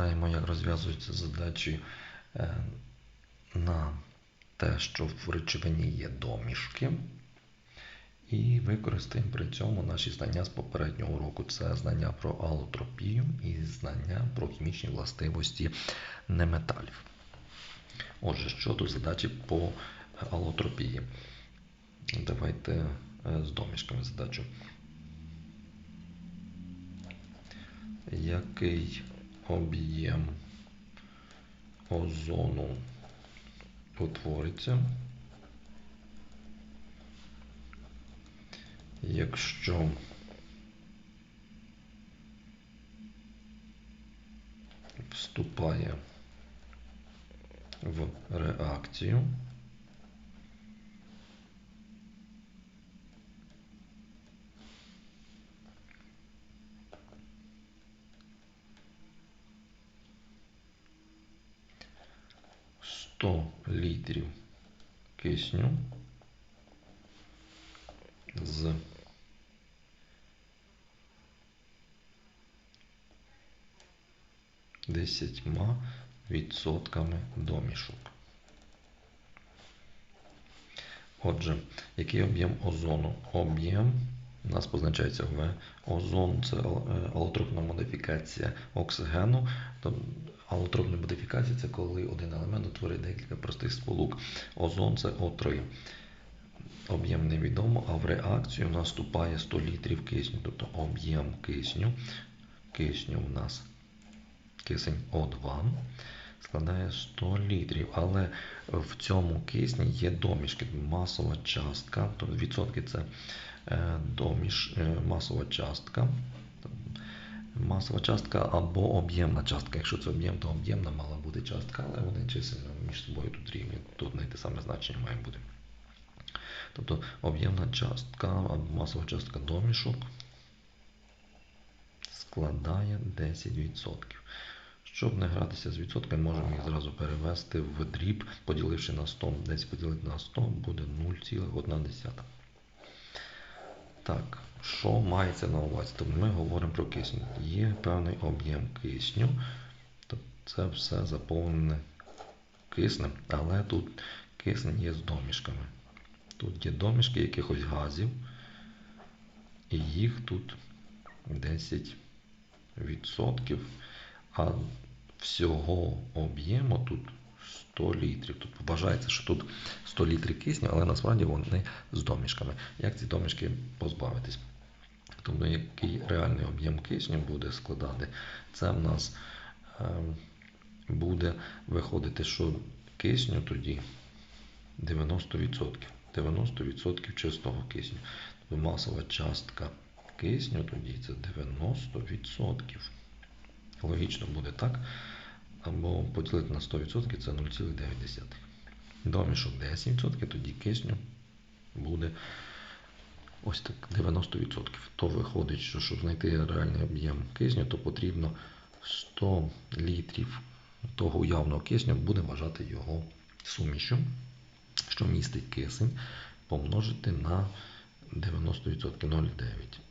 Пригадаємо, як розв'язуються задачі е, на те, що в речовині є домішки. І використаємо при цьому наші знання з попереднього уроку. Це знання про алотропію і знання про хімічні властивості неметалів. Отже, щодо задачі по алотропії. Давайте е, з домішками задачу. Який об'єм озону утвориться, якщо вступає в реакцію сто літрів кисню з десятьма відсотками домішок. Отже, який об'єм озону? Об'єм у нас позначається В. Озон це алотропна модифікація оксигену. Алотропна модифікація це коли один елемент утворює декілька простих сполук. Озон це О3. Об'єм невідомо, а в реакцію у нас вступає 100 літрів кисню. Тобто об'єм кисню. Кисню у нас кисень О2 складає 100 літрів. Але в цьому кисні є домішки. Масова частка, тобто відсотки це доміш, масова частка. Масова частка або об'ємна частка. Якщо це об'єм, то об'ємна мала бути частка, але вони чисельно між собою тут рівні. Тут не те саме значення має бути. Тобто об'ємна частка або масова частка домішок складає 10%. Щоб не гратися з відсотками, можемо їх зразу перевести в дріб, поділивши на 100. 10 поділити на 100 буде 0,1. Так, що мається на увазі? Тобто ми говоримо про кисню. Є певний об'єм кисню, тобто це все заповнене киснем, але тут кисень є з домішками. Тут є домішки якихось газів, і їх тут 10%. А всього об'єму тут 100 літрів. Тут вважається, що тут 100 літрів кисню, але насправді вони з домішками. Як ці домішки позбавитись? Тобто, який реальний об'єм кисню буде складати? Це в нас е, буде виходити, що кисню тоді 90%. 90% чистого кисню. Тобто масова частка кисню тоді це 90%. Логічно буде так. Або поділити на 100% це 0,9. Домішок 10%, тоді кисню буде ось так 90%. То виходить, що щоб знайти реальний об'єм кисню, то потрібно 100 літрів того уявного кисню, буде вважати його сумішю, що містить кисень, помножити на 90% 0,9.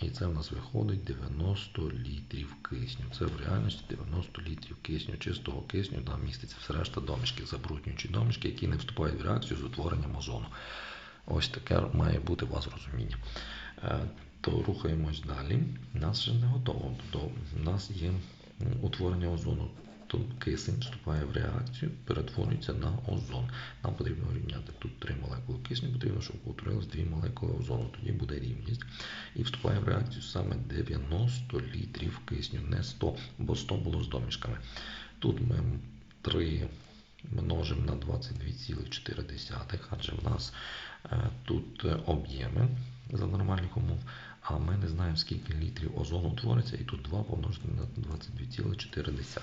І це в нас виходить 90 літрів кисню. Це в реальності 90 літрів кисню, чистого кисню, там міститься все решта домішки, забруднюючі домішки, які не вступають в реакцію з утворенням озону. Ось таке має бути у вас розуміння. То рухаємось далі. Нас ще не готово. Тобто у нас є утворення озону. То кисень вступає в реакцію, перетворюється на озон. Нам потрібно урівняти тут 3 молекули кисню, потрібно, щоб утворилось 2 молекули озону, тоді буде рівність. І вступає в реакцію саме 90 літрів кисню, не 100, бо 100 було з домішками. Тут ми 3 множимо на 22,4, адже в нас тут об'єми за нормальних умов. А ми не знаємо, скільки літрів озону утвориться, і тут 2 помножити на 22,4.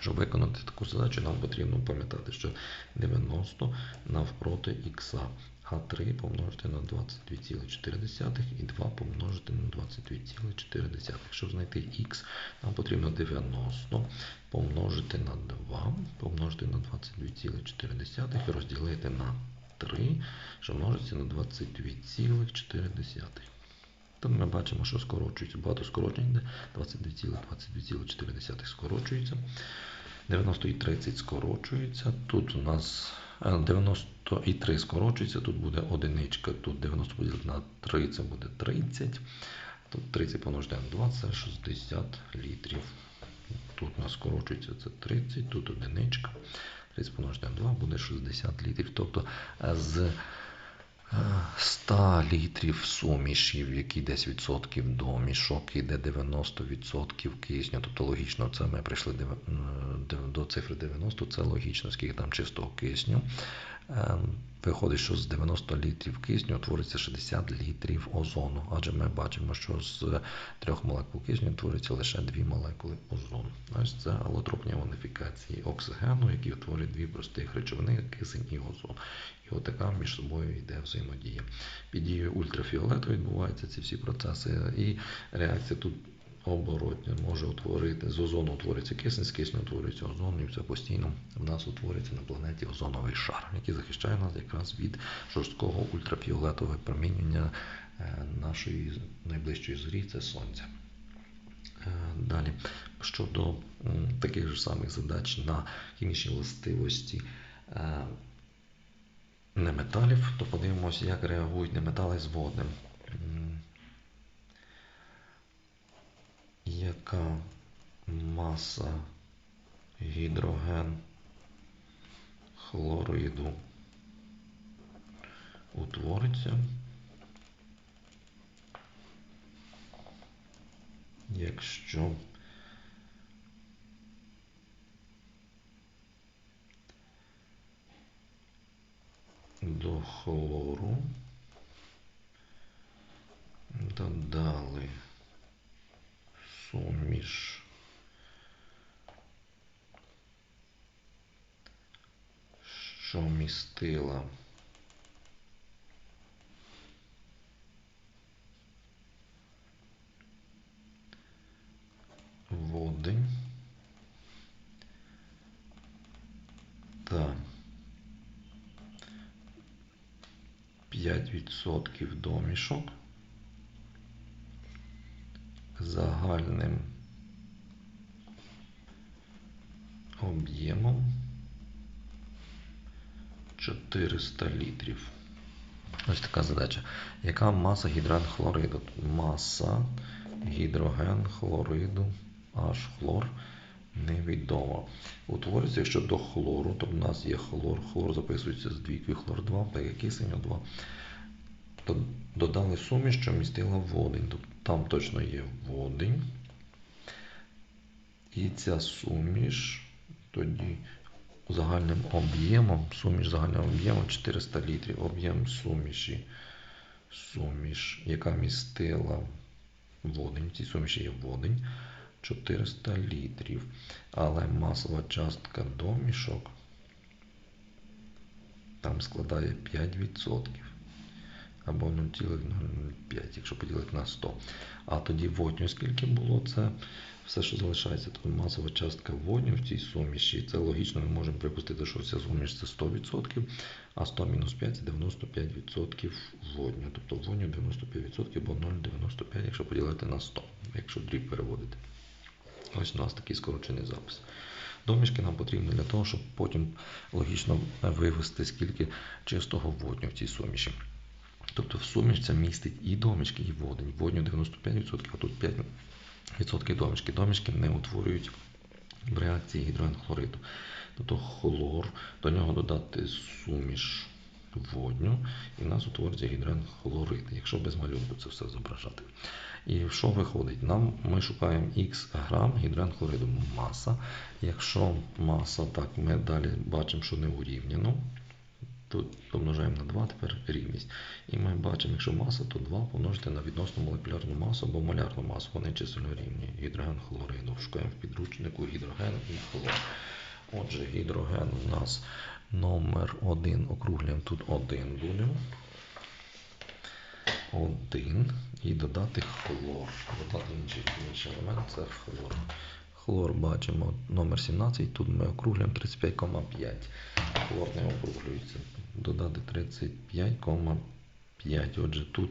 Щоб виконати таку задачу, нам потрібно пам'ятати, що 90 навпроти х, а 3 помножити на 22,4 і 2 помножити на 22,4. Щоб знайти х, нам потрібно 90 помножити на 2, помножити на 22,4 і розділити на 3, що множиться на 22,4. Тут ми бачимо, що скорочується. Багато скорочень йде. 22,22,4 скорочується. 90 і 30 скорочується. Тут у нас е, 90 і 3 скорочується, тут буде одиничка, тут 90 поділити на 3, це буде 30. Тут 30 помножити на 2, це 60 літрів. Тут у нас скорочується це 30, тут одиничка. 30 помножити на 2 буде 60 літрів. Тобто е, з е, 100 літрів суміші, в які 10% до мішок йде 90% кисню. Тобто логічно, це ми прийшли дев- до цифри 90, це логічно, скільки там чистого кисню. Е, Виходить, що з 90 літрів кисню утвориться 60 літрів озону, адже ми бачимо, що з трьох молекул кисню утворюється лише дві молекули озону. Ось це алотропні іонифікації оксигену, які утворюють дві простих речовини кисень і озон. І отака між собою йде взаємодія. Під дією ультрафіолету відбуваються ці всі процеси, і реакція тут оборотня може утворити. З озону утворюється кисень, з кисню утворюється озон, і це постійно в нас утворюється на планеті озоновий шар, який захищає нас якраз від жорсткого ультрафіолетового випромінювання е, нашої найближчої зорі це сонця. Е, Далі, щодо таких ж самих задач на хімічні властивості е, неметалів, то подивимося, як реагують неметали з водним. Яка маса гідроген хлориду утвориться, якщо до хлору. Додали суміш що містила. Водень та 5% домішок загальним об'ємом 400 літрів. Ось така задача. Яка маса гідроген хлориду? Маса гідроген хлориду H хлор невідома. Утворюється, якщо до хлору, то в нас є хлор, хлор записується з двійкою хлор 2, ПГ кисень О2. То додали суміш, що містила водень. Тобто там точно є водень. І ця суміш тоді загальним об'ємом, суміш загальним об'ємом 400 літрів. Об'єм суміші, суміш, яка містила водень. В цій суміші є водень 400 літрів. Але масова частка домішок там складає 5% або 0,05, якщо поділити на 100. А тоді водню скільки було, це все, що залишається. Тобто масова частка водню в цій суміші. Це логічно, ми можемо припустити, що ця суміш це 100%, а 100 мінус 5 це 95% водню. Тобто водню 95% або 0,95, якщо поділити на 100, якщо дріб переводити. Ось у нас такий скорочений запис. Домішки нам потрібні для того, щоб потім логічно вивести, скільки чистого водню в цій суміші. Тобто в суміш це містить і домішки, і водень. Водню 95%, а тут 5% домішки. Домішки не утворюють в реакції гідрогенхлориду. Тобто хлор, до нього додати суміш водню, і в нас утвориться гідрогенхлорид, якщо без малюнку це все зображати. І що виходить? Нам ми шукаємо х грам гідрогенхлориду маса. Якщо маса, так, ми далі бачимо, що не урівняно. Тут помножаємо на 2, тепер рівність. І ми бачимо, якщо маса, то 2 помножити на відносну молекулярну масу або молярну масу. Вони численно рівні. Гідроген хлориду. Шукаємо в підручнику гідроген і хлор. Отже, гідроген у нас номер 1 округлюємо тут 1 будемо. 1 і додати хлор. Додати інший, інший елемент це хлор. Хлор бачимо номер 17, тут ми округлюємо 35,5. Хлор не округлюється. Додати 35,5. Отже, тут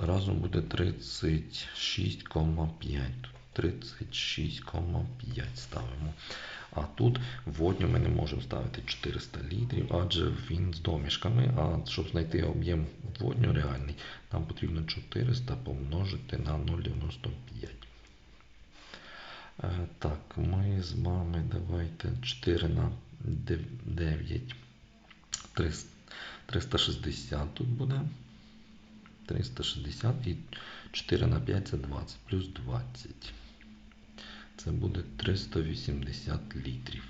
разом буде 36,5. 36,5 ставимо. А тут водню ми не можемо ставити 400 літрів, адже він з домішками. А щоб знайти об'єм водню реальний, нам потрібно 400 помножити на 0,95. Е, Так, ми з вами давайте 4 на 9. 360 тут буде. 360 і 4 на 5 це 20, плюс 20. Це буде 380 літрів.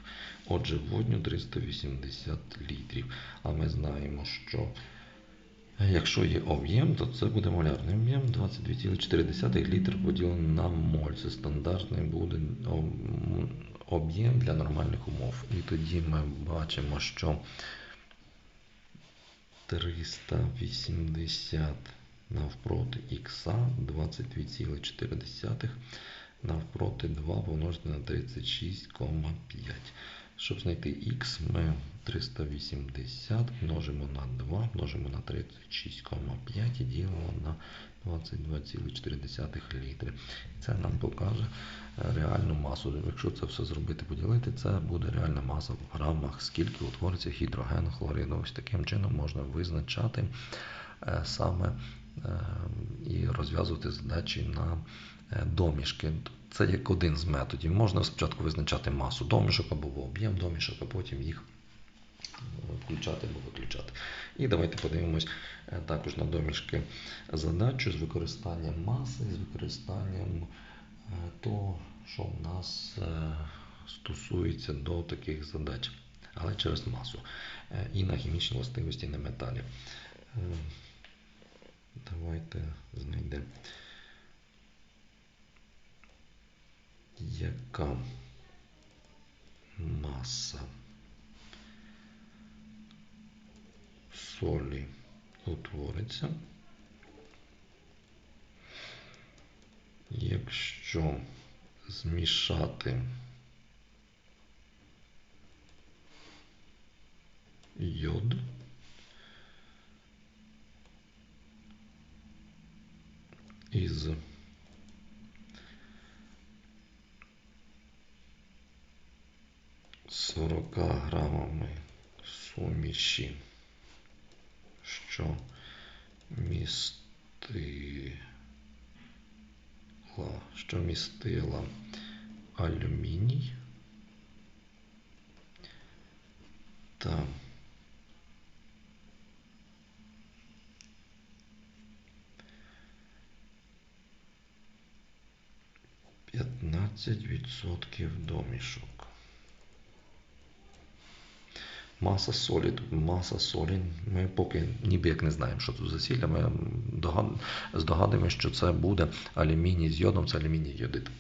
Отже, водню 380 літрів. А ми знаємо, що якщо є об'єм, то це буде молярний об'єм 22,4 літр поділений на моль. Це стандартний буде об'єм для нормальних умов. І тоді ми бачимо, що 380 навпроти х 22,4 навпроти 2 помножити на 36,5. Щоб знайти х, ми 380 множимо на 2, множимо на 36,5 і ділимо на 22,4 літри. Це нам покаже реальну масу. Якщо це все зробити, поділити, це буде реальна маса в грамах, скільки утвориться гідроген хлориду. Ось таким чином можна визначати саме і розв'язувати задачі на домішки. Це як один з методів. Можна спочатку визначати масу домішок або об'єм домішок, а потім їх включати або виключати. І давайте подивимось також на домішки задачу з використанням маси, з використанням того, що в нас стосується до таких задач, але через масу. І на хімічні властивості на металі. Давайте знайдемо. Яка маса солі утвориться, якщо змішати йод із 40 грамами суміші, що містила, що містила? Алюміній? Та П'ятнадцять відсотків домішок. Маса солі. Маса солі. Ми поки ніби як не знаємо, що тут за сілля. Ми здогадуємося, що це буде алюміній з йодом, це алюміній йодит.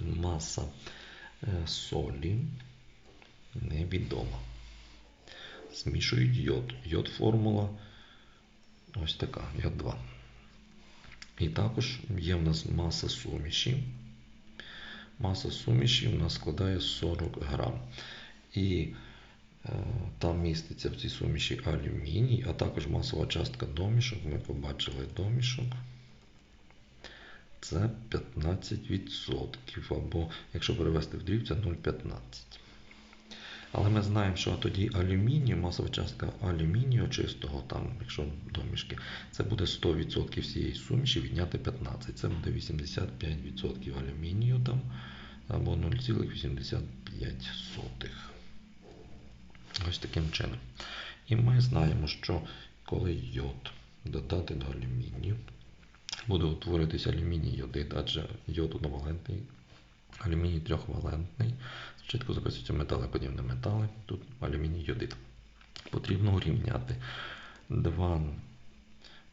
Маса солі невідома. Змішують йод. Йод формула ось така, йод 2. І також є в нас маса суміші. Маса суміші у нас складає 40 грам. І там міститься в цій суміші алюміній, а також масова частка домішок. Ми побачили домішок. Це 15%. Або, якщо перевести в дріб, це 0,15. Але ми знаємо, що тоді алюмінію, масова частка алюмінію чистого, там, якщо домішки, це буде 100% всієї суміші відняти 15. Це буде 85% алюмінію там, або 0,85. Ось таким чином. І ми знаємо, що коли йод додати до алюмінію, буде утворитися алюміній йодид, адже йод одновалентний, алюміній трьохвалентний. Спочатку записуються металеподібні метали, тут алюміній йодид. Потрібно урівняти 2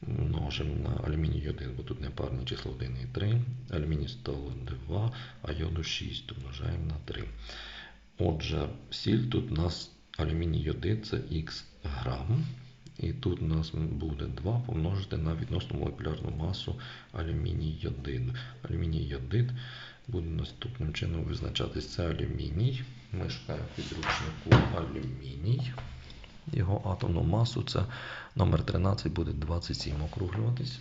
множимо на алюміній йодид, бо тут не парні числа 1 і 3. Алюміній стало 2, а йоду 6 умножаємо на 3. Отже, сіль тут у нас алюміній йодид це х грам. І тут у нас буде 2 помножити на відносну молекулярну масу алюміній йодиду. Алюміній йодид буде наступним чином визначатись. Це алюміній. Ми шукаємо підручнику алюміній. його атомну масу. Це номер 13 буде 27 округлюватись.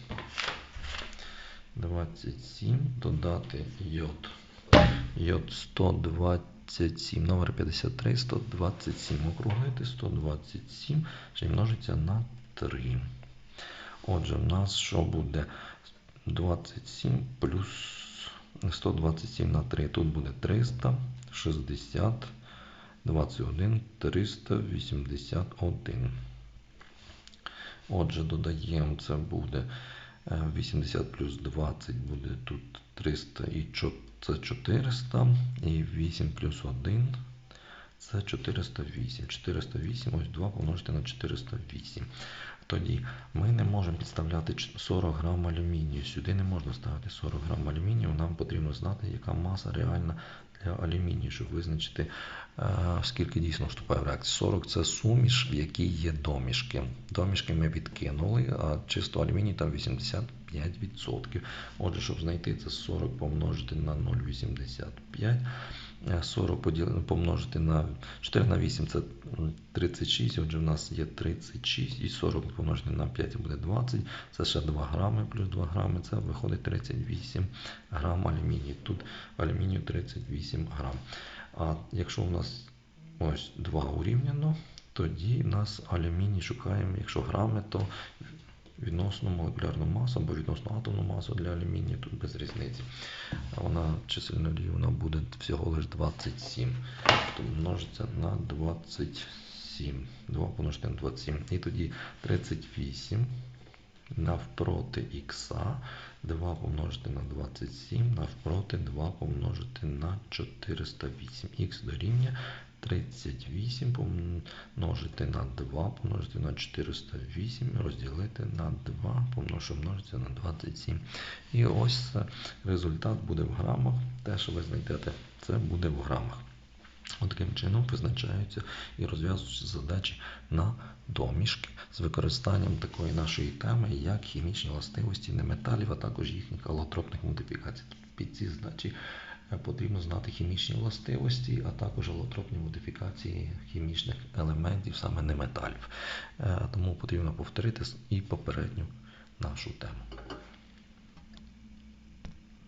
27 додати йод. Йод 127, номер 53, 127 округлити, 127 ще й множиться на 3. Отже, в нас що буде 27 плюс 127 на 3. Тут буде 360, 21, 381. Отже, додаємо, це буде 80 плюс 20 буде тут 300 і це 400. І 8 плюс 1 це 408. 408, ось 2 помножити на 408. Тоді ми не можемо підставляти 40 грам алюмінію. Сюди не можна ставити 40 грам алюмінію. Нам потрібно знати, яка маса реальна для алюмінію, щоб визначити, е, скільки дійсно вступає в реакцію. 40 це суміш, в якій є домішки. Домішки ми відкинули, а чисто алюміній там 85%. Отже, щоб знайти це 40 помножити на 0,85. Е, 40 поділ- помножити на 4 на 8 це 36, отже в нас є 36 і 40 помножити на 5 буде 20, це ще 2 грами плюс 2 грами, це виходить 38 грам алюмінію. Тут алюмінію 38 грам. А якщо у нас ось 2 урівняно, тоді в нас алюміній шукаємо, якщо грами, то відносно молекулярну масу або відносно атомну масу для алюмінію, тут без різниці. Вона чисельно рівна буде всього лише 27. То множиться на 27. 2 помножити на 27. І тоді 38 навпроти х, 2 помножити на 27, навпроти 2 помножити на 408. Х дорівнює 38 помножити на 2, помножити на 408, розділити на 2, помножити на 27. І ось результат буде в грамах. Те, що ви знайдете, це буде в грамах. От таким чином визначаються і розв'язуються задачі на домішки з використанням такої нашої теми, як хімічні властивості неметалів, а також їхніх алотропних модифікацій. Під ці задачі потрібно знати хімічні властивості, а також алотропні модифікації хімічних елементів, саме неметалів. металів. Тому потрібно повторити і попередню нашу тему.